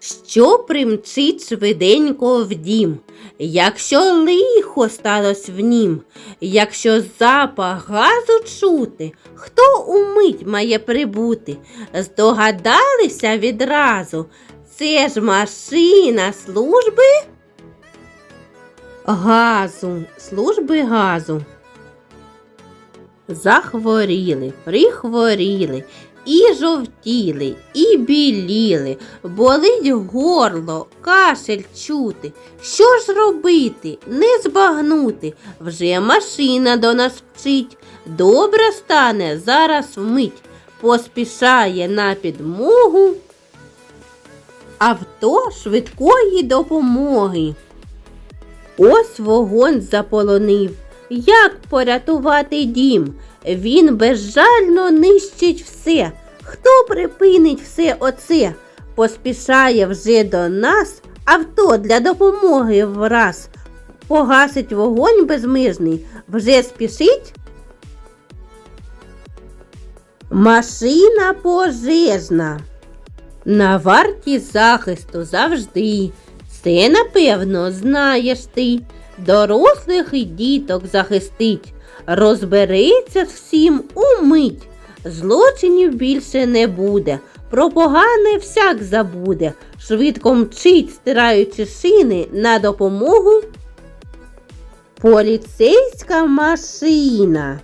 що примчить швиденько в дім, якщо лихо сталось в нім, якщо запах газу чути, хто умить має прибути? Здогадалися відразу, це ж машина служби газу, служби газу. Захворіли, прихворіли, і жовтіли, і біліли, болить горло, кашель чути. Що ж робити, не збагнути? Вже машина до нас вчить. Добре стане зараз вмить, поспішає на підмогу. Авто швидкої допомоги. Ось вогонь заполонив. Як порятувати дім? Він безжально нищить все. Хто припинить все оце? Поспішає вже до нас авто для допомоги враз. Погасить вогонь безмижний, вже спішить. Машина пожежна. На варті захисту завжди. Це, напевно, знаєш ти. Дорослих і діток захистить, розбереться всім умить. Злочинів більше не буде, про погане всяк забуде, швидко мчить, стираючи шини на допомогу. Поліцейська машина.